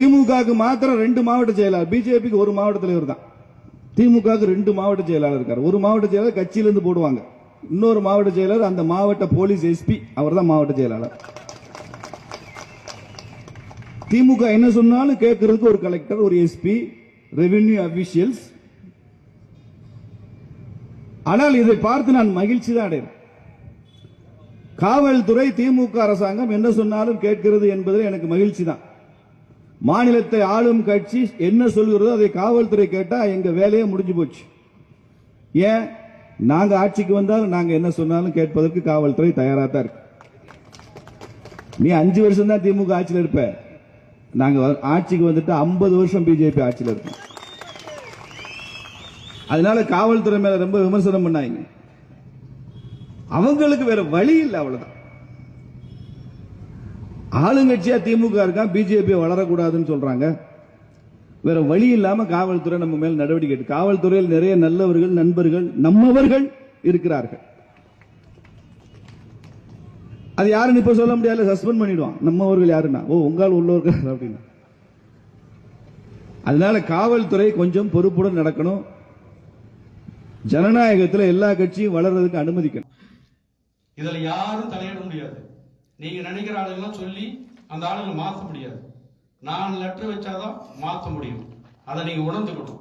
திமுகவுக்கு மாத்திரம் ரெண்டு மாவட்ட செயலாளர் பிஜேபிக்கு ஒரு மாவட்ட தலைவர் தான். திமுகவுக்கு ரெண்டு மாவட்ட செயலாளர் இருக்கார். ஒரு மாவட்ட செயலாளர் கட்சியிலிருந்து போடுவாங்க. இன்னொரு மாவட்ட செயலாளர் அந்த மாவட்ட போலீஸ் எஸ்பி அவர் தான் மாவட்ட செயலாளர். திமுக என்ன சொன்னாலும் கேட்கறதுக்கு ஒரு கலெக்டர் ஒரு எஸ்பி ரெவென்யூ அபிஷியல்ஸ் ஆனால் இதை பார்த்து நான் மகிழ்ச்சி தான் அடைகிறேன். காவல்துறை திமுக அரசாங்கம் என்ன சொன்னாலும் கேட்கிறது என்பதில் எனக்கு மகிழ்ச்சி தான். மாநிலத்தை ஆளும் கட்சி என்ன சொல்கிறதோ அதை காவல்துறை கேட்டா எங்க வேலையே முடிஞ்சு போச்சு. ஏன்? நாங்க ஆட்சிக்கு வந்தால் நாங்க என்ன சொன்னாலும் கேட்பதற்கு காவல்துறை தயாரா தான் இருக்கு. நீ அஞ்சு வருஷம் தான் திமுக ஆட்சியில் இருப்ப. நாங்க வ- ஆட்சிக்கு வந்துட்டு ஐம்பது வருஷம் பிஜேபி ஆட்சியில் இருக்கோம். அதனால காவல்துறை மேல ரொம்ப விமர்சனம் பண்ணாங்க அவங்களுக்கு வேற வழி இல்லை அவ்வளவுதான். ஆளுங்கட்சியா திமுக இருக்கான் பிஜேபி வளரக்கூடாதுன்னு சொல்றாங்க. வேற வழி இல்லாம காவல்துறை நம்ம மேல் நடவடிக்கை எடுக்கு. காவல்துறையில் நிறைய நல்லவர்கள் நண்பர்கள் நம்மவர்கள் இருக்கிறார்கள். அது யாருன்னு இப்ப சொல்ல முடியாது சஸ்பெண்ட் பண்ணிடுவான். நம்மவர்கள் யாருன்னா? ஓ உங்கால் உள்ளவர்கள் அப்படின்னா. அதனால காவல்துறை கொஞ்சம் பொறுப்புடன் நடக்கணும். ஜனநாயகத்தில் எல்லா கட்சியும் வளர்றதுக்கு அனுமதிக்கணும். இதுல யாரும் தலையிட முடியாது. நீங்க நினைக்கிற ஆளுங்கெல்லாம் சொல்லி அந்த ஆளுங்களை மாத்த முடியாது. நான் லெட்டர் வச்சாதான் மாத்த முடியும். அதை நீங்க உணர்ந்துக்கணும்.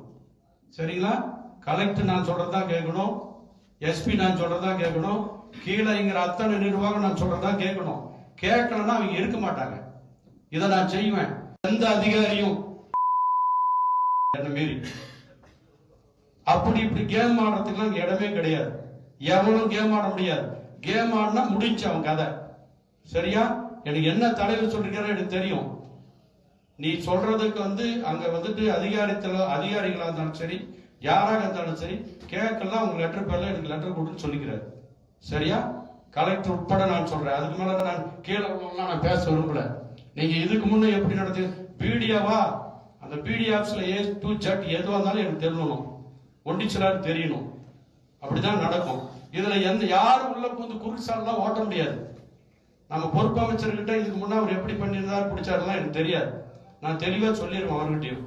சரிங்களா? கலெக்டர் நான் சொல்றதா கேட்கணும். எஸ்பி நான் சொல்றதா கேட்கணும். கீழே இங்கிற அத்தனை நிர்வாகம் நான் சொல்றதா கேட்கணும். கேட்கலன்னா அவங்க இருக்க மாட்டாங்க. இதை நான் செய்வேன். எந்த அதிகாரியும் என்ன மீறி. அப்படி இப்படி கேம் ஆடுறதுக்குலாம் இடமே கிடையாது. எவனும் கேம் ஆட முடியாது. கேம் ஆடினா முடிஞ்சு அவன் கதை. சரியா? எனக்கு என்ன தலைவர் சொல்லிருக்காரு எனக்கு தெரியும். நீ சொல்றதுக்கு வந்து அங்க வந்துட்டு அதிகாரத்தில் அதிகாரிகளா இருந்தாலும் சரி யாராக இருந்தாலும் சரி கேட்கலாம் உங்க லெட்டர் பேர்ல எனக்கு லெட்டர் கொடுன்னு சொல்லிக்கிறாரு. சரியா? கலெக்டர் உட்பட நான் சொல்றேன். அதுக்கு மேல நான் கீழே நான் பேச விரும்பல. நீங்க இதுக்கு முன்ன எப்படி நடத்து பீடியாவா அந்த பிடி ஆப்ஸ்ல ஏ டு ஜட் எதுவாக இருந்தாலும் எனக்கு தெரியணும். ஒண்டிச்சலார் தெரியணும். அப்படிதான் நடக்கும். இதுல எந்த யாரும் உள்ள புந்து குறுக்கு ஓட்ட முடியாது. நம்ம பொறுப்பு அமைச்சர்கிட்ட இதுக்கு முன்ன அவர் எப்படி பண்ணியிருந்தார் பிடிச்சாருலாம் எனக்கு தெரியாது. நான் தெளிவாக சொல்லிடுவேன் அவர்கிட்டயும்.